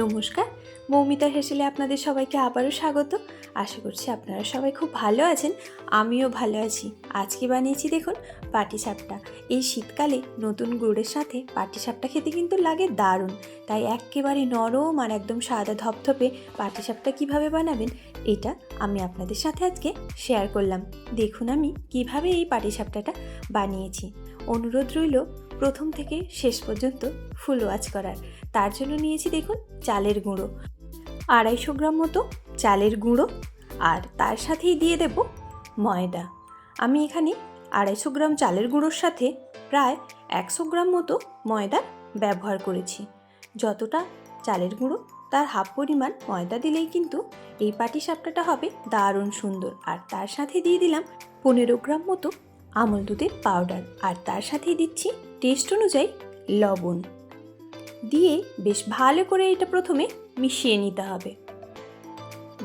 নমস্কার। মৌমিতা হেসেলে আপনাদের সবাইকে আবারও স্বাগত। আশা করছি আপনারা সবাই খুব ভালো আছেন, আমিও ভালো আছি। আজকে বানিয়েছি দেখুন পাটিসাপটা। এই শীতকালে নতুন গুড়ের সাথে পাটিসাপটা খেতে কিন্তু লাগে দারুণ। তাই একেবারে নরম আর একদম সাদা ধপধপে পাটিসাপটা কীভাবে বানাবেন, এটা আমি আপনাদের সাথে আজকে শেয়ার করলাম। দেখুন আমি কীভাবে এই পাটিসাপটাটা বানিয়েছি। অনুরোধ রইল প্রথম থেকে শেষ পর্যন্ত ফুল ওয়াচ করার। তার জন্য নিয়েছি দেখুন চালের গুঁড়ো। আড়াইশো গ্রাম মতো চালের গুঁড়ো আর তার সাথেই দিয়ে দেব ময়দা। আমি এখানে আড়াইশো গ্রাম চালের গুঁড়োর সাথে প্রায় একশো গ্রাম মতো ময়দা ব্যবহার করেছি। যতটা চালের গুঁড়ো, তার হাফ পরিমাণ ময়দা দিলেই কিন্তু এই পাটি সাপটাটা হবে দারুণ সুন্দর। আর তার সাথে দিয়ে দিলাম পনেরো গ্রাম মতো আমল দুধের পাউডার। আর তার সাথেই দিচ্ছি টেস্ট অনুযায়ী লবণ দিয়ে বেশ ভালো করে এটা প্রথমে মিশিয়ে নিতে হবে।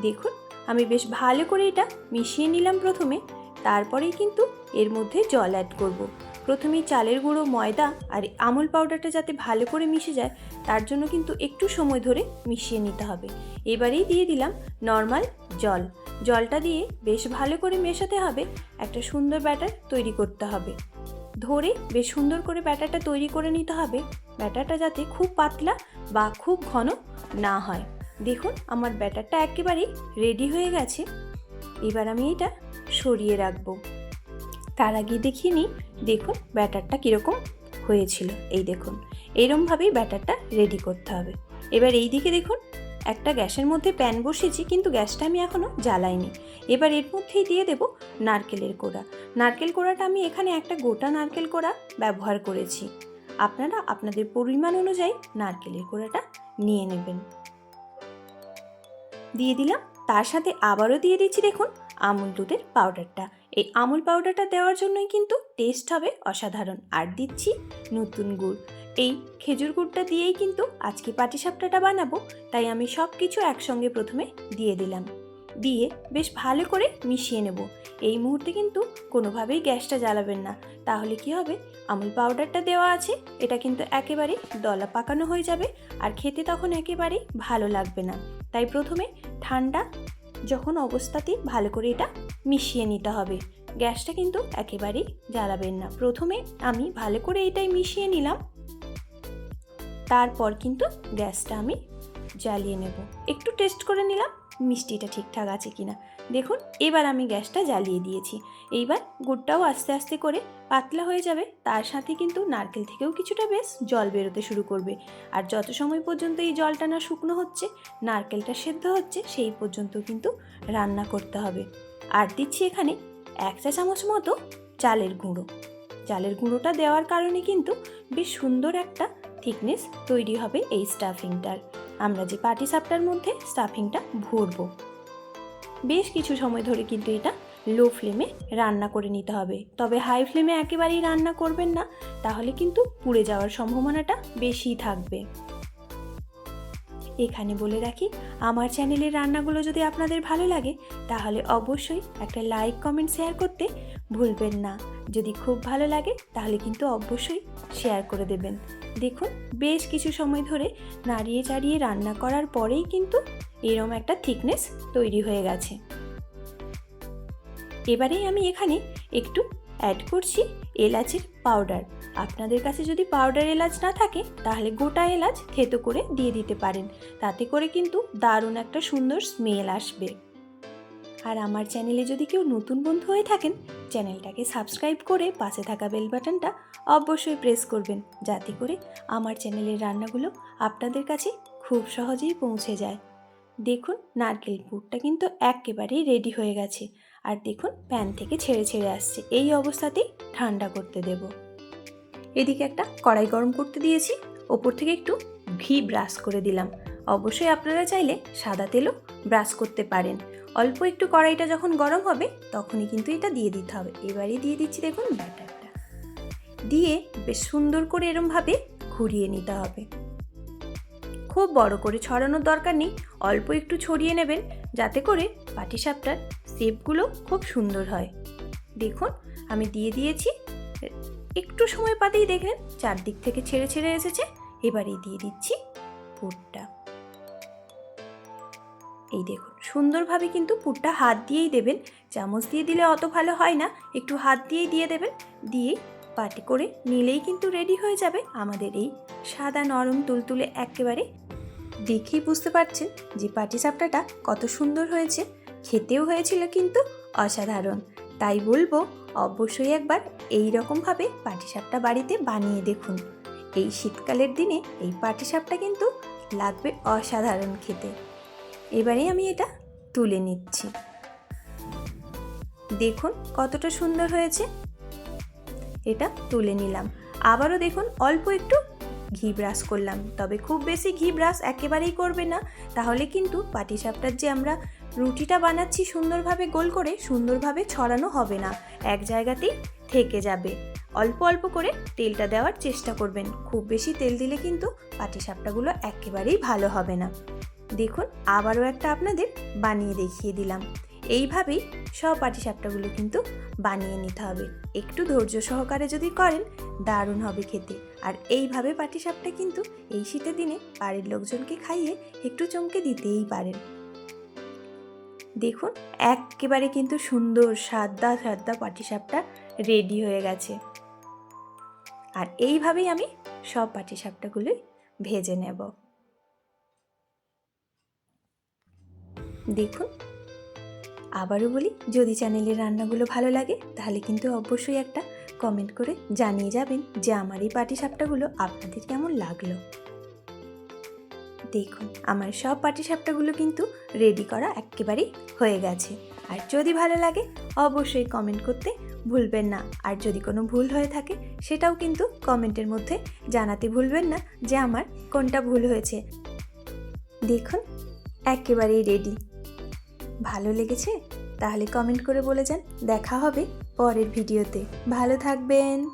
দেখুন, আমি বেশ ভালো করে এটা মিশিয়ে নিলাম প্রথমে, তারপরেই কিন্তু এর মধ্যে জল অ্যাড করব। প্রথমেই চালের গুঁড়ো, ময়দা আর আমুল পাউডারটা যাতে ভালো করে মিশে যায়, তার জন্য কিন্তু একটু সময় ধরে মিশিয়ে নিতে হবে। এবারেই দিয়ে দিলাম নর্মাল জল। জলটা দিয়ে বেশ ভালো করে মেশাতে হবে, একটা সুন্দর ব্যাটার তৈরি করতে হবে। ধরে বেশ সুন্দর করে ব্যাটারটা তৈরি করে নিতে হবে। ব্যাটারটা যাতে খুব পাতলা বা খুব ঘন না হয়। দেখুন, আমার ব্যাটারটা একেবারেই রেডি হয়ে গেছে। এবার আমি এটা সরিয়ে রাখব। তার আগে দেখিয়ে নিই, দেখুন ব্যাটারটা কীরকম হয়েছিল। এই দেখুন, এরমভাবেই ব্যাটারটা রেডি করতে হবে। এবার এই দিকে দেখুন, একটা গ্যাসের মধ্যে প্যান বসিয়েছি কিন্তু গ্যাসটা আমি এখনও জ্বালাইনি। এবার এর মধ্যেই দিয়ে দেব নারকেলের কোড়া। নারকেল কোড়াটা আমি এখানে একটা গোটা নারকেল কোড়া ব্যবহার করেছি। আপনারা আপনাদের পরিমাণ অনুযায়ী নারকেলের কোড়াটা নিয়ে নেবেন। দিয়ে দিলাম, তার সাথে আবারও দিয়ে দিচ্ছি দেখুন, আমুল দুধের পাউডারটা। এই আমুল পাউডারটা দেওয়ার জন্যই কিন্তু টেস্ট হবে অসাধারণ। আর দিচ্ছি নতুন গুড়। এই খেজুর গুড়টা দিয়েই কিন্তু আজকে পাটিসাপটাটা বানাবো, তাই আমি সব কিছু একসঙ্গে প্রথমে দিয়ে দিলাম। দিয়ে বেশ ভালো করে মিশিয়ে নেব। এই মুহূর্তে কিন্তু কোনোভাবেই গ্যাসটা জ্বালাবেন না। তাহলে কি হবে? আমুল পাউডারটা দেওয়া আছে, এটা কিন্তু একেবারে দলা পাকানো হয়ে যাবে আর খেতে তখন একেবারেই ভালো লাগবে না। তাই প্রথমে ঠান্ডা যখন অবস্থাতেই ভালো করে এটা মিশিয়ে নিতে হবে। গ্যাসটা কিন্তু একেবারেই জ্বালাবেন না। প্রথমে আমি ভালো করে এটাই মিশিয়ে নিলাম। তারপর কিন্তু গ্যাসটা আমি জ্বালিয়ে নেব। একটু টেস্ট করে নিলাম। মিষ্টিটা ঠিকঠাক আছে কিনা। দেখুন, এবার আমি গ্যাসটা জ্বালিয়ে দিয়েছি। এইবার গুড়টাও আস্তে আস্তে করে পাতলা হয়ে যাবে, তার সাথে কিন্তু নারকেল থেকেও কিছুটা বেশ জল বেরোতে শুরু করবে। আর যত সময় পর্যন্ত এই জলটা না শুকনো হচ্ছে, নারকেলটা সেদ্ধ হচ্ছে, সেই পর্যন্ত কিন্তু রান্না করতে হবে। আর দিচ্ছি এখানে এক চা চামচ মতো চালের গুঁড়ো। চালের গুঁড়োটা দেওয়ার কারণে কিন্তু বেশ সুন্দর একটা থিকনেস তৈরি হবে এই স্টাফিংটার। আমরা যে পাটি সাপটার মধ্যে স্টাফিংটা ভরবো। বেশ কিছু সময় ধরে কিন্তু এটা লো ফ্লেমে রান্না করে নিতে হবে। তবে হাই ফ্লেমে একেবারেই রান্না করবেন না, তাহলে কিন্তু পুড়ে যাওয়ার সম্ভাবনাটা বেশি থাকবে। এখানে বলে রাখি, আমার চ্যানেলের রান্নাগুলো যদি আপনাদের ভালো লাগে, তাহলে অবশ্যই একটা লাইক, কমেন্ট, শেয়ার করতে ভুলবেন না। যদি খুব ভালো লাগে, তাহলে কিন্তু অবশ্যই শেয়ার করে দেবেন। দেখুন, বেশ কিছু সময় ধরে নাড়িয়ে চাড়িয়ে রান্না করার পরেই কিন্তু এরম একটা থিকনেস তৈরি হয়ে গেছে। এবারেই আমি এখানে একটু অ্যাড করছি এলাচের পাউডার আপনাদের কাছে যদি পাউডার এলাচ না থাকে, তাহলে গোটা এলাচ থেতো করে দিয়ে দিতে পারেন। তাতে করে কিন্তু দারুণ একটা সুন্দর স্মেল আসবে। আর আমার চ্যানেলে যদি কেউ নতুন বন্ধু হয়ে থাকেন চ্যানেলটাকে সাবস্ক্রাইব করে পাশে থাকা বেল বাটনটা অবশ্যই প্রেস করবেন, যাতে করে আমার চ্যানেলের রান্নাগুলো আপনাদের কাছে খুব সহজেই পৌঁছে যায়। দেখুন, নারকেল পুরটা কিন্তু একেবারেই রেডি হয়ে গেছে। আর দেখুন প্যান থেকে ছেড়ে ছেড়ে আসছে। এই অবস্থাতেই ঠান্ডা করতে দেব। এদিকে একটা কড়াই গরম করতে দিয়েছি। ওপর থেকে একটু ঘি ব্রাশ করে দিলাম। অবশ্যই আপনারা চাইলে সাদা তেলও ব্রাশ করতে পারেন। অল্প একটু কড়াইটা যখন গরম হবে, তখনই কিন্তু এটা দিয়ে দিতে হবে। এবারে দিয়ে দিচ্ছি দেখুন ব্যাটারটা। দিয়ে বেশ সুন্দর করে এরমভাবে ঘুরিয়ে নিতে হবে। খুব বড় করে ছড়ানোর দরকার নেই। অল্প একটু ছড়িয়ে নেবেন, যাতে করে পাটিসাপটার শেপগুলো খুব সুন্দর হয়। দেখুন, আমি দিয়ে দিয়েছি একটু সময় পাতেই দেখলেন চারদিক থেকে ছেড়ে ছেড়ে এসেছে। এবারেই দিয়ে দিচ্ছি পুরটা। এই দেখুন, সুন্দরভাবে কিন্তু পুরটা হাত দিয়েই দেবেন। চামচ দিয়ে দিলে অত ভালো হয় না, একটু হাত দিয়েই দিয়ে দেবেন। দিয়েই পাটি করে নিলেই কিন্তু রেডি হয়ে যাবে আমাদের এই সাদা নরম তুলতুলে একেবারে। দেখেই বুঝতে পারছেন যে পাটিসাপটাটা কত সুন্দর হয়েছে। খেতেও হয়েছিল কিন্তু অসাধারণ। তাই বলব অবশ্যই একবার এই রকমভাবে পাটিসাপটা বাড়িতে বানিয়ে দেখুন। এই শীতকালের দিনে এই পাটিসাপটা কিন্তু লাগবে অসাধারণ খেতে। এবারে আমি এটা তুলে নিচ্ছি। দেখুন কতটা সুন্দর হয়েছে। এটা তুলে নিলাম। আবারও দেখুন অল্প একটু ঘি ব্রাশ করলাম। তবে খুব বেশি ঘি ব্রাশ একেবারেই করবে না। তাহলে কিন্তু পাটিসাপটার যে আমরা রুটিটা বানাচ্ছি সুন্দরভাবে গোল করে সুন্দরভাবে ছড়ানো হবে না। এক জায়গাতেই থেকে যাবে। অল্প অল্প করে তেলটা দেওয়ার চেষ্টা করবেন। খুব বেশি তেল দিলে কিন্তু পাটিসাপটাগুলো একেবারেই ভালো হবে না। দেখুন, আবারও একটা আপনাদের বানিয়ে দেখিয়ে দিলাম। এইভাবেই সব পাটিসাপটাগুলো কিন্তু বানিয়ে নিতে হবে। একটু ধৈর্য সহকারে যদি করেন, দারুণ হবে খেতে। আর এইভাবে পাটিসাপটা কিন্তু এই শীতের দিনে বাড়ির লোকজনকে খাইয়ে একটু চমকে দিতেই পারেন। দেখুন, একেবারে কিন্তু সুন্দর সাদা সাদা পাটিসাপটা রেডি হয়ে গেছে। আর এইভাবেই আমি সব পাটিসাপটাগুলোই ভেজে নেব। দেখুন, আবারও বলি, যদি চ্যানেলের রান্নাগুলো ভালো লাগে, তাহলে কিন্তু অবশ্যই একটা কমেন্ট করে জানিয়ে যাবেন যে আমার এই পাটিসাপটাগুলো আপনাদের কেমন লাগল। দেখুন, আমার সব পাটিসাপটাগুলো কিন্তু রেডি করা একেবারেই হয়ে গেছে। আর যদি ভালো লাগে, অবশ্যই কমেন্ট করতে ভুলবেন না। আর যদি কোনো ভুল হয়ে থাকে, সেটাও কিন্তু কমেন্টের মধ্যে জানাতে ভুলবেন না যে আমার কোনটা ভুল হয়েছে। দেখুন, একেবারেই রেডি ভালো লেগেছে? তাহলে কমেন্ট করে বলে যান। দেখা হবে পরের ভিডিওতে ভালো থাকবেন।